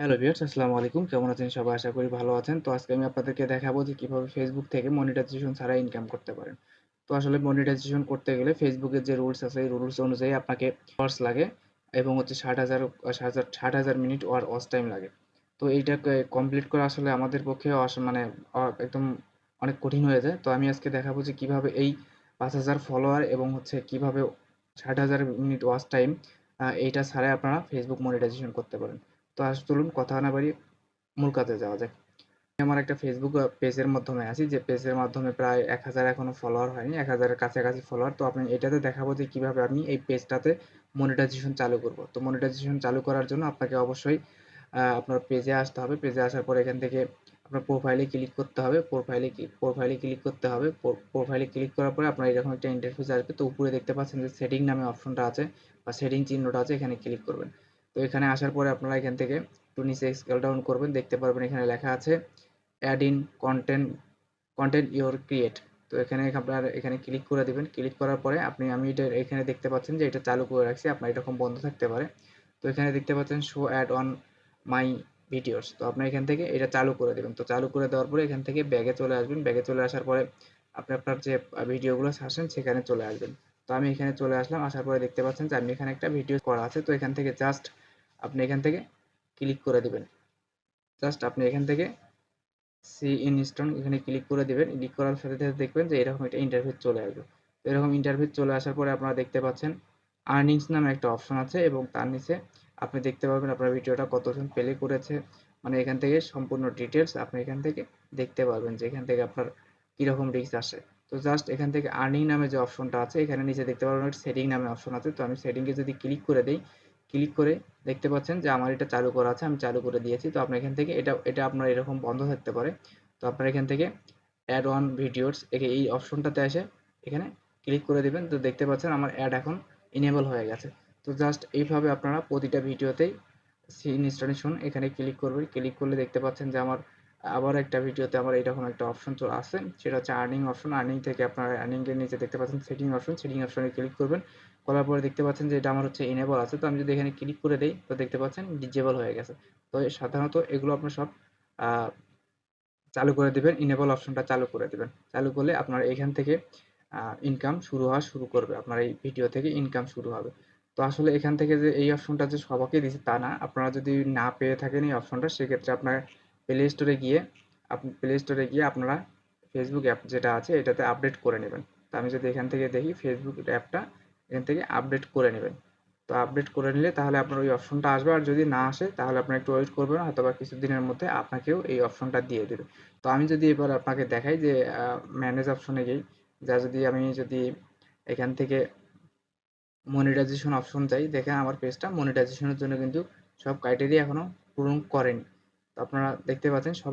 Hello viewers আসসালামু আলাইকুম। কেমন আছেন সবাই? আশা করি ভালো আছেন। তো আজকে আমি আপনাদেরকে দেখাবো যে কীভাবে ফেসবুক থেকে মনিটাইজেশন ছাড়া ইনকাম করতে পারেন। তো আসলে মনিটাইজেশন করতে গেলে ফেসবুকের যে রুলস আছে, এই রুলস অনুযায়ী আপনাকে ওয়ার্স লাগে এবং হচ্ছে ষাট হাজার ষাট হাজার মিনিট ওয়ার ওয়াচ টাইম লাগে। তো এইটা কমপ্লিট করা আসলে আমাদের পক্ষে মানে একদম অনেক কঠিন হয়ে যায়। তো আমি আজকে দেখাবো যে কীভাবে এই পাঁচ হাজার ফলোয়ার এবং হচ্ছে কীভাবে ষাট হাজার মিনিট ওয়াচ টাইম এইটা ছাড়াই আপনারা ফেসবুক মনিটাইজেশন করতে পারেন। তো আজ চলুন কথা না বাড়ি মূল কাজে যাওয়া আমি আমার একটা ফেসবুক পেজের মাধ্যমে আছি, যে পেজের মাধ্যমে প্রায় এক হাজার এখনও ফলোয়ার হয়নি, এক হাজারের কাছাকাছি ফলোয়ার তো আপনি এটাতে দেখাবো যে কীভাবে আমি এই পেজটাতে মনিটাইজেশন চালু করব। তো মনিটাইজেশন চালু করার জন্য আপনাকে অবশ্যই আপনার পেজে আসতে হবে। পেজে আসার পর এখান থেকে আপনার প্রোফাইলে ক্লিক করতে হবে। প্রোফাইলে প্রোফাইলে ক্লিক করতে হবে। প্রোফাইলে ক্লিক করার পরে আপনার এরকম একটা ইন্টারফেস আসবে। তো উপরে দেখতে পাচ্ছেন যে সেটিং নামে অপশনটা আছে বা সেটিং চিহ্নটা আছে, এখানে ক্লিক করবেন। তো এখানে আসার পরে আপনারা এখান থেকে একটু নিচে স্কেল ডাউন করবেন, দেখতে পারবেন এখানে লেখা আছে ad in content content your create তো এখানে আপনার এখানে ক্লিক করে দিবেন। ক্লিক করার পরে আপনি, আমি এটা এখানে দেখতে পাচ্ছেন যে এটা চালু করে রাখছি, আপনার এরকম বন্ধ থাকতে পারে। তো এখানে দেখতে পাচ্ছেন show ad on my videos তো আপনি এখান থেকে এটা চালু করে দেবেন। তো চালু করে দেওয়ার পরে এখান থেকে ব্যাগে চলে আসবেন। ব্যাগে চলে আসার পরে আপনি আপনার যে ভিডিওগুলো ছাড়ছেন সেখানে চলে আসবেন। তো আমি এখানে চলে আসলাম। আসার পরে দেখতে পাচ্ছেন যে আমি এখানে একটা ভিডিও করা আছে। তো এখান থেকে জাস্ট আপনি এখান থেকে ক্লিক করে দেবেন। জাস্ট আপনি এখান থেকে সি ইনস্টন এখানে ক্লিক করে দেবেন। ক্লিক করার সাথে সাথে দেখবেন যে এরকম একটা ইন্টারভিউ চলে আসবে। এরকম ইন্টারভিউ চলে আসার পরে আপনারা দেখতে পাচ্ছেন আর্নিংস নামে একটা অপশন আছে এবং তার নিচে আপনি দেখতে পাবেন আপনার ভিডিওটা কতজন প্লে করেছে। মানে এখান থেকে সম্পূর্ণ ডিটেলস আপনি এখান থেকে দেখতে পারবেন যে এখান থেকে আপনার কীরকম রিস্ক আসে। তো জাস্ট এখান থেকে আর্নিং নামে যে অপশনটা আছে, এখানে নিচে দেখতে পারবেন সেটিং নামে অপশন আছে। তো আমি সেটিংয়ে যদি ক্লিক করে দিই ক্লিক করে দেখতে পাচ্ছেন যে আমার এটা চালু করা আছে, আমি চালু করে দিয়েছি। তো আপনার এখান থেকে এটা এটা আপনার এরকম বন্ধ থাকতে পারে। তো আপনার এখান থেকে অ্যাড অন ভিডিওস একে এই অপশনটাতে এসে এখানে ক্লিক করে দেবেন। তো দেখতে পাচ্ছেন আমার অ্যাড এখন ইনেবল হয়ে গেছে। তো জাস্ট এইভাবে আপনারা প্রতিটা ভিডিওতেই সিন ইনস্টলেশন এখানে ক্লিক করবেন। ক্লিক করলে দেখতে পাচ্ছেন যে আমার আবার একটা ভিডিওতে আমার এরকম একটা অপশন তো আছে। সেটা হচ্ছে আর্নিং অপশন আর্নিং থেকে আপনার আর্নিং এর নিচে দেখতে পাচ্ছেন সেটিং অপশন সেটিং অপশনে ক্লিক করবেন। করার পরে দেখতে পাচ্ছেন যে এটা আমার হচ্ছে এনেবল আছে। তো আমি যদি এখানে ক্লিক করে দেই, তো দেখতে পাচ্ছেন ডিজেবল হয়ে গেছে। তো সাধারণত এগুলো আপনার সব চালু করে দিবেন। ইনেবল অপশনটা চালু করে দিবেন। চালু করলে আপনার এখান থেকে ইনকাম শুরু হওয়া শুরু করবে। আপনার এই ভিডিও থেকে ইনকাম শুরু হবে। তো আসলে এখান থেকে যে এই অপশনটা যে সবাইকে দিচ্ছে তা না। আপনারা যদি না পেয়ে থাকেন এই অপশনটা সেক্ষেত্রে আপনার প্লে স্টোরে গিয়ে আপনি প্লে স্টোরে গিয়ে আপনারা ফেসবুক অ্যাপ যেটা আছে, এটাতে আপডেট করে নেবেন। তো আমি যদি এখান থেকে দেখি ফেসবুক অ্যাপটা এখান থেকে আপডেট করে নেবেন। তো আপডেট করে নিলে তাহলে আপনার ওই অপশনটা আসবে। আর যদি না আসে, তাহলে আপনার একটু ওয়েট করবেন হয়তো বা কিছুদিনের মধ্যে আপনাকেও এই অপশনটা দিয়ে দেবে। তো আমি যদি এবার আপনাকে দেখাই যে ম্যানেজ অপশনে গিয়ে, যা যদি আমি যদি এখান থেকে মনিটাইজেশন অপশন চাই, দেখেন আমার পেজটা মনিটাইজেশনের জন্য কিন্তু সব ক্রাইটেরিয়া এখনও পূরণ করেনি। আপনারা দেখতে পাচ্ছেন সব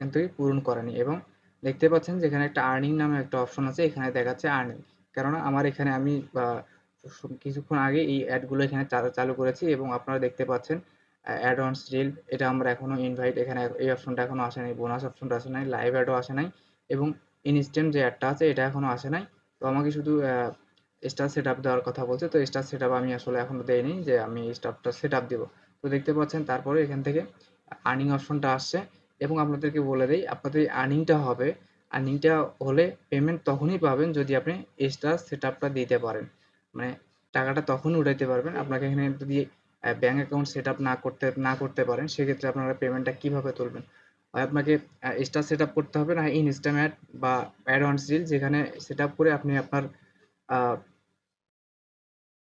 কিন্তু পূরণ করেনি এবং দেখতে পাচ্ছেন যেখানে একটা আর্নিং নামে একটা অপশন আছে, এখানে দেখাচ্ছে আর্নিং কেননা আমার এখানে আমি কিছুক্ষণ আগে এই অ্যাডগুলো এখানে চালু করেছি এবং আপনারা দেখতে পাচ্ছেন অ্যাড অন স্টিল এটা আমরা এখনও ইনভাইট এখানে এই অপশনটা এখনও আসে নাই বোনাস অপশনটা আসে নাই লাইভ অ্যাডও আসে নাই এবং ইনস্ট্যান্ট যে অ্যাডটা আছে এটা এখনও আসে নাই। তো আমাকে শুধু স্টার সেট আপ দেওয়ার কথা বলছে, তো স্টার সেট আপ আমি আসলে এখনও দেয়নি যে আমি স্টাফটা সেট আপ দেবো। তো দেখতে পাচ্ছেন তারপরে এখান থেকে আর্নিং অপশনটা আসছে এবং আপনাদেরকে বলে দিই, আপনাদের আর্নিংটা হবে আর্নিংটা হলে পেমেন্ট তখনই পাবেন যদি আপনি স্টার সেট আপটা দিতে পারেন। মানে টাকাটা তখনই উঠাইতে পারবেন। আপনাকে এখানে যদি ব্যাঙ্ক অ্যাকাউন্ট সেট আপ না করতে না করতে পারেন, সেক্ষেত্রে আপনারা পেমেন্টটা কীভাবে তুলবেন? হয় আপনাকে স্টার সেট আপ করতে হবে না ইনস্টাম্যাট বা অ্যাডভান্স ডিল যেখানে সেট আপ করে আপনি আপনার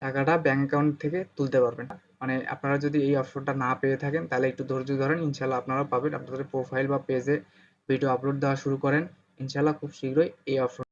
টাকাটা ব্যাঙ্ক অ্যাকাউন্ট থেকে তুলতে পারবেন। মানে আপনারা যদি এই অপশনটা না পেয়ে থাকেন, তাহলে একটু ধৈর্য ধরেন ইনশাল্লাহ আপনারা পাবেন। আপনাদের প্রোফাইল বা পেজে ভিডিও আপলোড দেওয়া শুরু করেন। ইনশাল্লাহ খুব শীঘ্রই এই অপশন